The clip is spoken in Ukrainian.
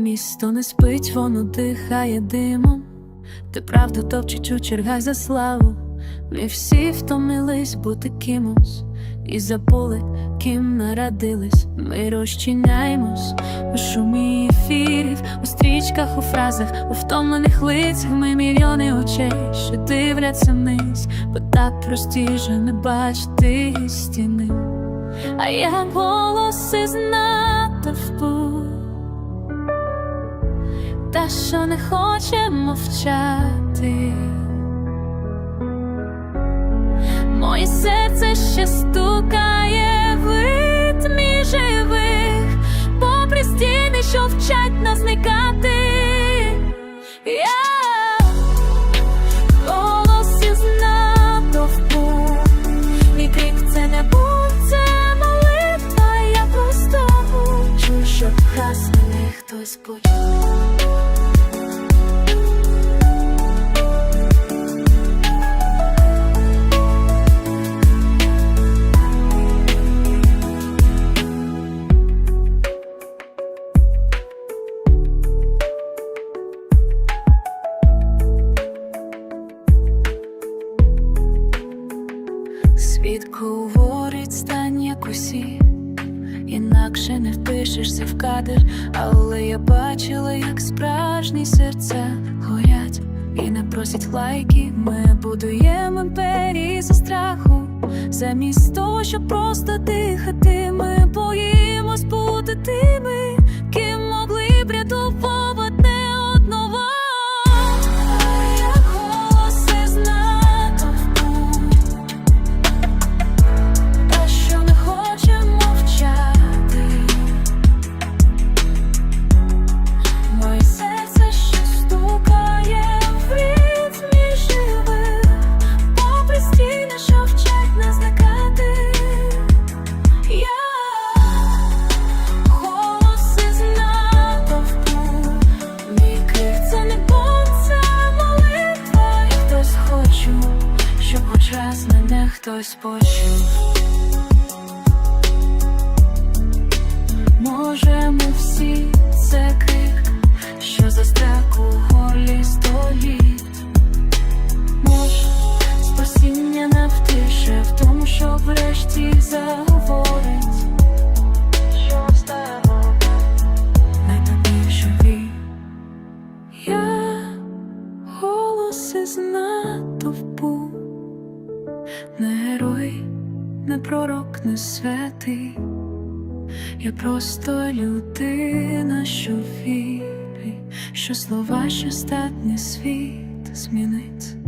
місто не спить, воно дихає димом. Ти правда топчуть у за славу. Ми всі втомились бути кимось і забули, ким народились. Ми розчиняємось у шумі ефірів, у стрічках, у фразах, у втомлених лицях. Ми мільйони очей, що дивляться вниз, бо так простіше не бачити стіни. А я голос із натовпу та що не хоче мовчати. Моє серце ще стукає в ритмі живих, попри стіни, що вчать нас зникати. Я голос із Світ говорить, стань як усі, інакше не впишешся в кадр, але я бачила, як справжні серця горять і не просять лайки. Ми будуємо імперії за страху, замість того, щоб просто дихати. Хтось почув. Може, ми всі це крик, що застряг у горлі століт. Може, спасіння не втише в тому, що врешті заговорить. Я голос із пророк, не святий. Я просто людина, що вірить, що слова ще статні світ змінить.